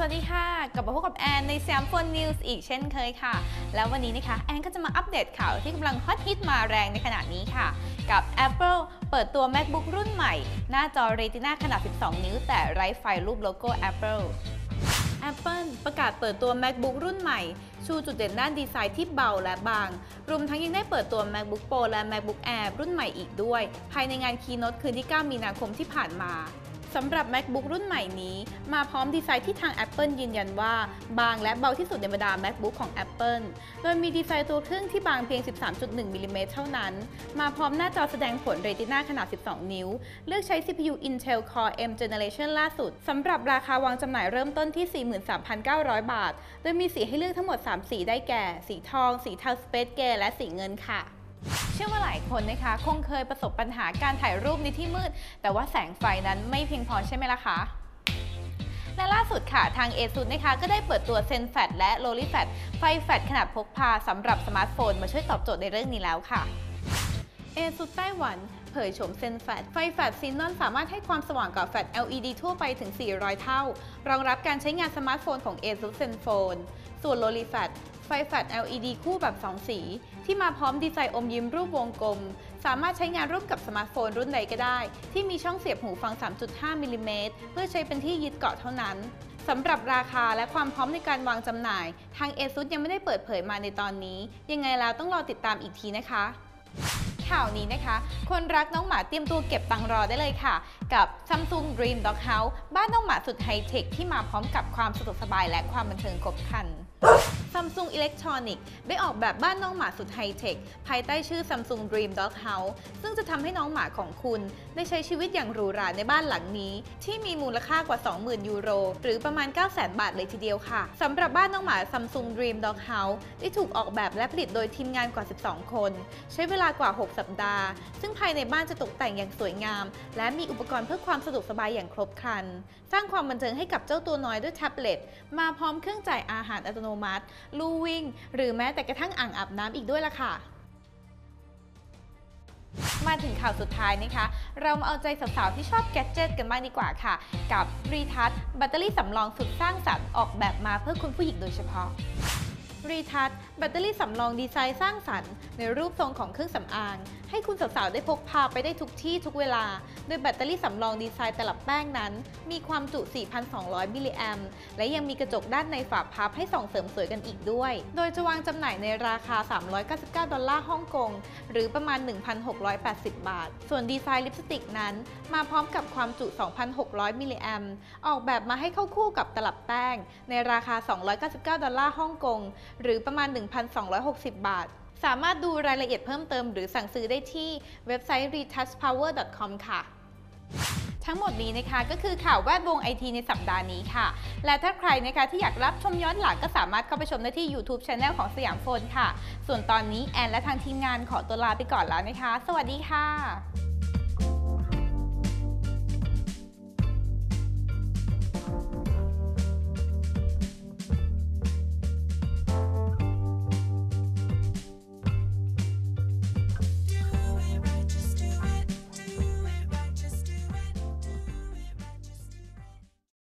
สวัสดีค่ะ กลับมาพบกับแอนใน s ซม p h o n e News อีกเช่นเคยค่ะ แล้ววันนี้นะคะ แอนก็จะมาอัปเดตข่าวที่กำลังฮอตฮิตมาแรงในขณะนี้ค่ะ กับ Apple เปิดตัว MacBook รุ่นใหม่ หน้าจอ Retina ขนาด 12 นิ้ว แต่ไร้ไฟรูปโลโก้ Apple Apple ประกาศเปิดตัว MacBook รุ่นใหม่ ชูจุดเด่นด้านดีไซน์ที่เบาและบาง รวมทั้งยังได้เปิดตัว MacBook Pro และ MacBook Air รุ่นใหม่อีกด้วย ภายในงาน Keynote คืนที่ 9 มีนาคมที่ผ่านมา สำหรับ MacBook รุ่นใหม่นี้ มาพร้อมดีไซน์ที่ทาง Apple ยืนยันว่า บางและเบาที่สุดในบรรดา MacBook ของ Apple โดยมีดีไซน์ตัวเครื่องที่บางเพียง 13.1มิลลิเมตรเท่านั้น มาพร้อมหน้าจอแสดงผล Retina ขนาด 12 นิ้ว เลือกใช้ CPU Intel Core M Generation ล่าสุด สำหรับราคาวางจำหน่ายเริ่มต้นที่ 43,900 บาท โดยมีสีให้เลือกทั้งหมด 3 สีได้แก่ สีทอง สีเทา Space Gray และสีเงินค่ะ เชื่อว่าหลายคนนะคะ คงเคยประสบปัญหาการถ่ายรูปในที่มืด แต่ว่าแสงไฟนั้นไม่เพียงพอใช่ไหมล่ะคะและล่าสุดค่ะ ทาง ASUS นะคะก็ได้เปิดตัว ZenFat และ LolyFat ไฟแฟลชขนาดพกพาสำหรับสมาร์ทโฟน มาช่วยตอบโจทย์ในเรื่องนี้แล้วค่ะ ASUS ไต้หวันเผยโฉมเซนแฟตไฟแฟตซีนอนสามารถให้ความสว่างกว่าแฟลช LED ทั่วไปถึง 400 เท่า รองรับการใช้งานสมาร์ทโฟนของ ASUS ZenFone ส่วน LolyFat ไฟแฟลช LED คู่แบบ 2 สี ที่มาพร้อมดีไซน์อมยิ้มรูปวงกลม สามารถใช้งานร่วมกับสมาร์ทโฟนรุ่นใดก็ได้ ที่มีช่องเสียบหูฟัง 3.5 มิลลิเมตรเพื่อใช้เป็นที่ยึดเกาะเท่านั้นสำหรับราคาและความพร้อมในการวางจำหน่าย ทาง ASUS ยังไม่ได้เปิดเผยมาในตอนนี้ ยังไงแล้วต้องรอติดตามอีกทีนะคะข่าวนี้นะคะ คนรักน้องหมาเตรียมตัวเก็บตังรอได้เลยค่ะ กับ Samsung Dream Dog House บ้านน้องหมาสุดไฮเทคที่มาพร้อมกับความสะดวกสบายและความบันเทิงครบครัน Samsung Electronics ได้ออกแบบบ้านน้องหมาสุดไฮเทค ภายใต้ชื่อ Samsung Dream Dog House ซึ่งจะทำให้น้องหมาของคุณ ได้ใช้ชีวิตอย่างหรูหราในบ้านหลังนี้ ที่มีมูลค่ากว่า 20,000 ยูโร หรือประมาณ 900,000 บาทเลยทีเดียวค่ะสำหรับบ้านน้องหมา Samsung Dream Dog House ได้ถูกออกแบบและผลิตโดยทีมงานกว่า 12 คน ใช้เวลากว่า 6 สัปดาห์ ซึ่งภายในบ้านจะตกแต่งอย่างสวยงาม และมีอุปกรณ์เพื่อความสะดวกสบายอย่างครบครัน สร้างความบันเทิงให้กับเจ้าตัวน้อยด้วยแท็บเล็ตมาพร้อมเครื่องจ่ายอาหารอัตโนมัติลู่วิ่ง หรือแม้แต่กระทั่งอ่างอาบน้ำอีกด้วยล่ะค่ะมาถึงข่าวสุดท้ายนะคะ เรามาเอาใจสาวๆที่ชอบแกจเจิตกันบ้างดีกว่าค่ะ กับรีทัชแบตเตอรี่สำรองสุดสร้างสรรค์ออกแบบมาเพื่อคุณผู้หญิงโดยเฉพาะ รีทัชแบตเตอรี่สำรองดีไซน์สร้างสรรค์ ในรูปทรงของเครื่องสำอาง ให้คุณสาวๆ ได้พกพาไปได้ทุกที่ทุกเวลา โดยแบตเตอรี่สำรองดีไซน์ตลับแป้งนั้น มีความจุ 4,200 มิลลิแอมป์และยังมีกระจกด้านในฝาพับให้ส่องเสริมสวยกันอีกด้วย โดยจะวางจำหน่ายในราคา 399 ดอลลาร์ฮ่องกง หรือประมาณ 1,680 บาท ส่วนดีไซน์ลิปสติกนั้น มาพร้อมกับความจุ 2,600 มิลลิแอมป์ออกแบบมาให้เข้าคู่กับตลับแป้ง ในราคา 299 ดอลลาร์ฮ่องกงหรือประมาณ 1,260 บาท สามารถดูรายละเอียดเพิ่มเติมหรือสั่งซื้อได้ที่เว็บไซต์ retouchpower.com ค่ะทั้งหมดนี้นะคะก็คือข่าวแวดวงไอทีในสัปดาห์นี้ค่ะ และถ้าใครนะคะที่อยากรับชมย้อนหลังก็สามารถเข้าไปชมได้ที่ YouTube Channel ของสยามโฟนค่ะ ส่วนตอนนี้แอนและทางทีมงานขอตัวลาไปก่อนแล้วนะคะ สวัสดีค่ะ